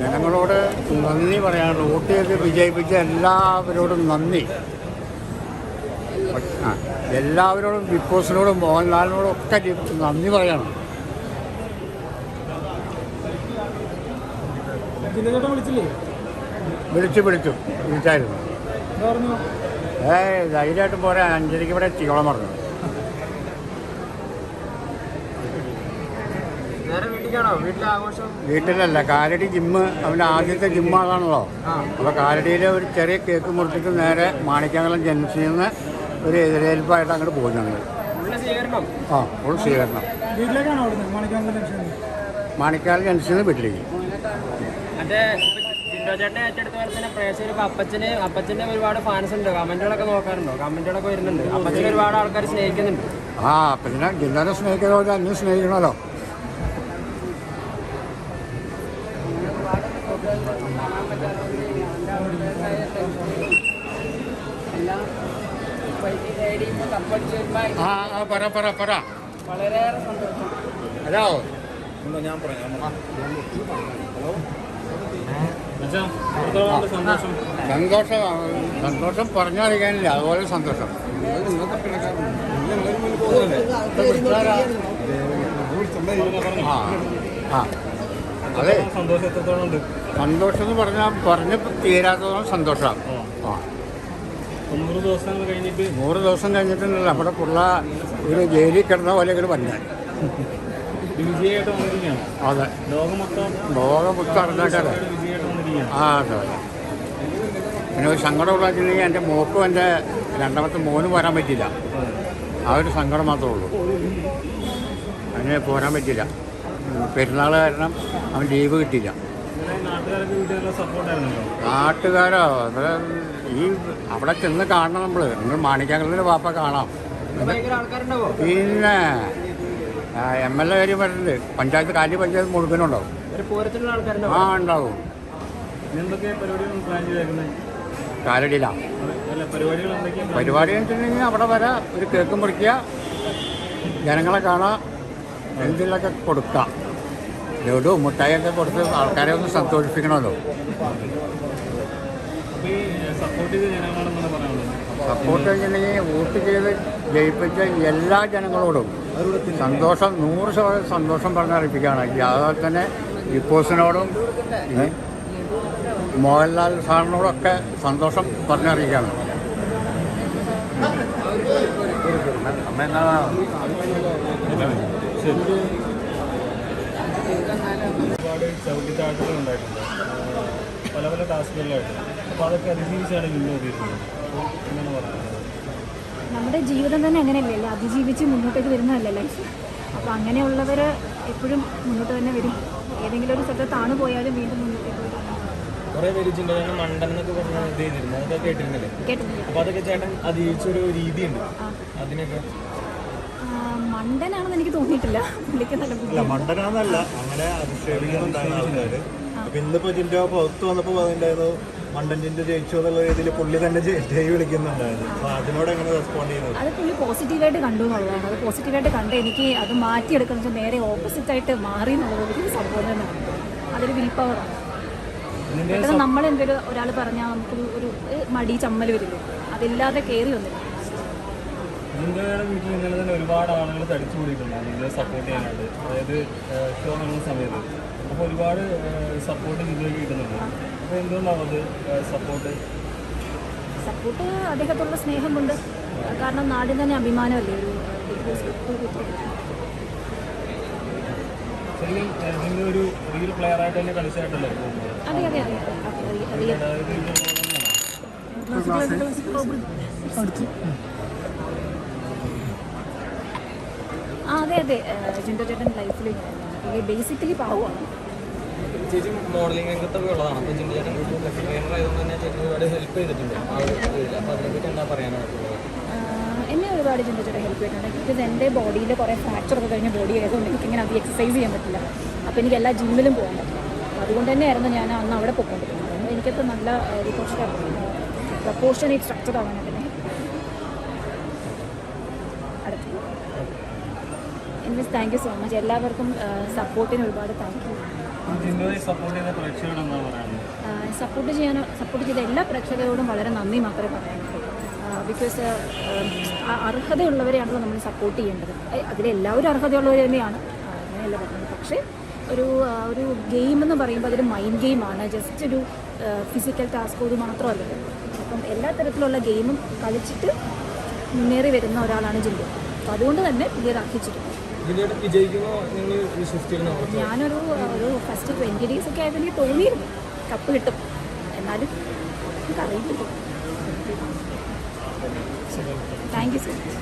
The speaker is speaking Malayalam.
ജനങ്ങളോട് നന്ദി പറയാനുള്ളത് വോട്ട് ചെയ്ത് വിജയിപ്പിച്ച എല്ലാവരോടും നന്ദി. ആ എല്ലാവരോടും ബിഗ് ബോസിനോടും മോഹൻലാലിനോടും ഒക്കെ നന്ദി പറയണം. വിളിച്ചു വിളിച്ചു. വിളിച്ചായിരുന്നു. ഏ ധൈര്യമായിട്ടും പോരാ. അഞ്ചരയ്ക്ക് ഇവിടെ ചീളം പറഞ്ഞു. വീട്ടിലല്ല കാലടി ജിമ്മ് അവന്റെ ആദ്യത്തെ ജിമ്മാണല്ലോ അപ്പോൾ കാലടിയിലെ ഒരു ചെറിയ കേക്ക് മുറിച്ചിട്ട് നേരെ മാണിക്കാങ്കലം ജംഗ്ഷനിൽ നിന്ന് ഒരു എതിരേൽപ്പായിട്ട് അങ്ങോട്ട് പോകും ഞങ്ങൾ ആ ഫുൾ സ്വീകരണം. മാണിക്കാൽ ജംഗ്ഷനിൽ നിന്ന്? വീട്ടിലേക്ക്. അപ്പച്ചന് അപ്പച്ചന്റെ ഒരുപാട് ഫാൻസ് ഉണ്ട്. കമന്റുകളൊക്കെ നോക്കാറുണ്ടോ. കമന്റുകളൊക്കെ വരുന്നുണ്ട്. അപ്പച്ചനെ ഒരുപാട് ആൾക്കാർ സ്നേഹിക്കുന്നുണ്ട്. ആ പിന്നെ ജില്ലാനെ സ്നേഹിക്കുന്ന പോലെ അന്യം സ്നേഹിക്കണമല്ലോ. ആ ആ പറ പറ പറ. വളരെയേറെ സന്തോഷം. ഹലോ. ഞാൻ പറയാം? സന്തോഷം. സന്തോഷം സന്തോഷം പറഞ്ഞറിയാനില്ല. അതുപോലെ സന്തോഷം. ആ ആ. അതെ. സന്തോഷം എത്രത്തോളം ഉണ്ട്? സന്തോഷം എന്ന് പറഞ്ഞാൽ പറഞ്ഞ് തീരാത്തതോളം സന്തോഷമാണ്. ആ. തൊണ്ണൂറ് ദിവസങ്ങൾ കഴിഞ്ഞിട്ട് നൂറ് ദിവസം കഴിഞ്ഞിട്ടുണ്ടല്ലോ നമ്മുടെ പുള്ള ഒരു ജയിലിൽ കിടന്ന പോലെ ഇങ്ങനെ പറഞ്ഞു വിജയമായിട്ട് വന്നിരിക്കുകയാണ്. അതെ. ലോകം മൊത്തം ലോകം മൊത്തം ആ അതെ. അതെ പിന്നെ ഒരു സങ്കടം ഉണ്ടാക്കിയിട്ടുണ്ടെങ്കിൽ എന്റെ മോക്കും എന്റെ രണ്ടാമത്തെ മോനും വരാൻ പറ്റില്ല ആ ഒരു സങ്കടം മാത്രമേ ഉള്ളൂ. അതിന് പോരാൻ പറ്റില്ല പെരുന്നാൾ കാരണം അവൻ ലീവ് കിട്ടില്ല നാട്ടുകാരോ? അത് ഈ അവിടെ ചെന്ന് കാണണം നമ്മൾ നിങ്ങൾ മാണിക്കാങ്കലിന്റെ വാപ്പ കാണാം. പിന്നെ എം എൽ എ കാര്യം വരുന്നുണ്ട് പഞ്ചായത്ത് കാലി പഞ്ചായത്ത് മുഴുവനുണ്ടാവും. ആ ഉണ്ടാവും. കാലടിയിലാണ് പരിപാടി വെച്ചിട്ടുണ്ടെങ്കിൽ അവിടെ വരാ. ഒരു കേക്ക് മുറിക്കുക. ജനങ്ങളെ കാണാം. എന്തിലൊക്കെ കൊടുക്കാം ലഡു മുട്ടായിയൊക്കെ കൊടുത്ത് ആൾക്കാരെ ഒന്ന് സന്തോഷിപ്പിക്കണമല്ലോ. സപ്പോർട്ട് ചെയ്തിട്ടുണ്ടെങ്കിൽ വോട്ട് ചെയ്ത് ജയിപ്പിച്ച എല്ലാ ജനങ്ങളോടും സന്തോഷം നൂറ് ശതമാനം സന്തോഷം പറഞ്ഞറിയിപ്പിക്കുകയാണ് അതുപോലെ തന്നെ ഇപ്പോസിനോടും മോഹൻലാൽ സാറിനോടൊക്കെ സന്തോഷം പറഞ്ഞറിയിക്കുകയാണ് ശരി. ഒരുപാട് ചവിട്ടിത്താട്ടുകൾ ഉണ്ടായിട്ടുണ്ട്. പല പല ടാസ്കുകളിലായിട്ട് അപ്പോൾ അതൊക്കെ അതിജീവിച്ചാണ് മുന്നോട്ട് അപ്പോൾ എന്താണ് പറയുന്നത്? നമ്മുടെ ജീവിതം തന്നെ അങ്ങനെയല്ലേ? അതിജീവിച്ച് മുന്നോട്ടേക്ക് വരുന്നതല്ലേ ലൈഫ് അപ്പോൾ അങ്ങനെയുള്ളവർ എപ്പോഴും മുന്നോട്ട് തന്നെ വരും. ഏതെങ്കിലും ഒരു സ്ഥലത്ത് താണു പോയാലും വീണ്ടും മുന്നോട്ടേക്ക് വരും. കുറേ പേര് ചിന്തകൾ മണ്ടൻ എന്നൊക്കെ പറഞ്ഞ ഇത് ചെയ്തിരുന്നു. അതൊക്കെ കേട്ടിരുന്നില്ലേ? കേട്ടിട്ടില്ല. അപ്പോൾ അതൊക്കെ ചേട്ടൻ അതിജീവിച്ചൊരു രീതിയുണ്ട്. അതിനൊക്കെ മണ്ടനാണെന്ന് എനിക്ക് തോന്നിയിട്ടില്ല. പുള്ളിക്ക് നല്ല മണ്ടനാന്നല്ല. അങ്ങനെ അധിക്ഷേപിക്കുന്നുണ്ടായിരുന്ന ആൾക്കാര്. അപ്പൊ ഇന്നിപ്പോ ജിൻഡോ പുറത്ത് വന്നപ്പോ പറഞ്ഞിട്ടുണ്ടായിരുന്നു മണ്ടൻ ജിൻഡോ ജയിച്ചു എന്നുള്ള രീതിയിൽ പുള്ളി തന്നെ ജയ് വിളിക്കുന്നുണ്ടായിരുന്നു. അപ്പൊ അതിനോട് എങ്ങനെ റെസ്പോണ്ട് ചെയ്യുന്നത് അത് പുള്ളി പോസിറ്റീവായിട്ട് കണ്ടു എന്നുള്ളതാണ്. അത് പോസിറ്റീവായിട്ട് കണ്ട് എനിക്ക് അത് മാറ്റിയെടുക്കുന്ന നേരെ നേരെ ഓപ്പോസിറ്റായിട്ട് മാറി എന്നുള്ളത് സംഭവം തന്നെയാണ്. അതൊരു വിൽ പവറാണ് പെട്ടെന്ന് നമ്മൾ എന്തൊരു ഒരാൾ പറഞ്ഞാൽ നമുക്ക് ഒരു മടി ചമ്മൽ വരില്ലേ? അതില്ലാതെ കയറി വന്നില്ല. ജിൻഡോയുടെ വീട്ടിൽ ഇന്നലെ തന്നെ ഒരുപാട് ആളുകൾ തടിച്ചു കൂടിയിട്ടുണ്ട് ജിൻഡോയെ സപ്പോർട്ട് ചെയ്യാനായിട്ട്. അതായത് ഷോ നടന്ന സമയത്ത്. അപ്പോൾ ഒരുപാട് സപ്പോർട്ട് ഇതിലേക്ക് കിട്ടുന്നുണ്ട്. അപ്പോൾ എന്തുകൊണ്ടാണ് അത് സപ്പോർട്ട് സപ്പോർട്ട് അദ്ദേഹത്തോടുള്ള സ്നേഹം കൊണ്ട് കാരണം നാടിന് തന്നെ അഭിമാനമല്ലേ? ഒരു ഒരു റിയൽ പ്ലെയർ ആയിട്ട് തന്നെ കളിച്ചായിട്ടല്ലേ അതെ അതെ അതെ. അതെ ആ അതെ ജിൻഡോ ചേട്ടൻ ലൈഫിൽ ബേസിക്കലി പാവമാണ്. ചേച്ചി മോഡലിംഗ് രംഗത്തൊക്കെ ഉള്ളതാണ്. അപ്പോൾ ജിൻഡോ ചേട്ടൻ ട്രെയിനർ ആയതുകൊണ്ട് തന്നെ ചേച്ചി ഒരുപാട് ഹെൽപ്പ് ചെയ്തിട്ടുണ്ട്. ആ ഒരു ഇതിൽ അപ്പോൾ അതിനെപ്പറ്റി എന്താ പറയാനായിട്ടുള്ളത്? എന്നെ ഒരുപാട് ചിന്തിച്ചിട്ട് ഹെൽപ്പ് ചെയ്തിട്ടുണ്ട്. ബിക്കോസ് എന്റെ ബോഡിയിൽ കുറേ ഫ്രാക്ചർ ഒക്കെ കഴിഞ്ഞ ബോഡി ആയതുകൊണ്ട് എനിക്ക് ഇങ്ങനെ അധികം എക്സസൈസ് ചെയ്യാൻ പറ്റില്ല. അപ്പോൾ എനിക്ക് എല്ലാ ജിമ്മിലും പോകാൻ പറ്റില്ല അതുകൊണ്ട് തന്നെയായിരുന്നു ഞാൻ അന്ന് അവിടെ പോയിക്കൊണ്ടിരുന്നത്. എനിക്കത് നല്ല പ്രപ്പോർഷനേറ്റ് സ്ട്രക്ചർ ആവാനാണ് പിന്നെ അടുത്തു. Anyways thank you so much എല്ലാവർക്കും സപ്പോർട്ടിന് ഒരുപാട് താങ്ക് യു സപ്പോർട്ട് ചെയ്യാൻ സപ്പോർട്ട് ചെയ്ത എല്ലാ പ്രേക്ഷകരോടും വളരെ നന്ദി മാത്രമേ പറയാനുള്ളൂ. ബിക്കോസ് അർഹതയുള്ളവരെയാണല്ലോ നമ്മൾ സപ്പോർട്ട് ചെയ്യേണ്ടത്. അതിലെല്ലാവരും അർഹതയുള്ളവർ തന്നെയാണ്. അങ്ങനെയല്ല പറയുന്നത് പക്ഷേ ഒരു ഒരു ഗെയിം എന്ന് പറയുമ്പോൾ അതൊരു മൈൻഡ് ഗെയിമാണ് ജസ്റ്റ് ഒരു ഫിസിക്കൽ ടാസ്ക് അത് മാത്രമല്ലല്ലോ അപ്പം എല്ലാ തരത്തിലുള്ള ഗെയിമും കളിച്ചിട്ട് മുന്നേറി വരുന്ന ഒരാളാണ് ജില്ലു അപ്പോൾ അതുകൊണ്ട് തന്നെ പുള്ളിയത് അർഹിച്ചിട്ടുണ്ട് ഞാനൊരു ഒരു ഫസ്റ്റ് ട്വന്റി ഡേയ്സ് ഒക്കെ എനിക്ക് തോന്നിയിരുന്നു. കപ്പ് കിട്ടും. എന്നാലും എനിക്ക് അറിയില്ല താങ്ക് യു സോ മച്ച്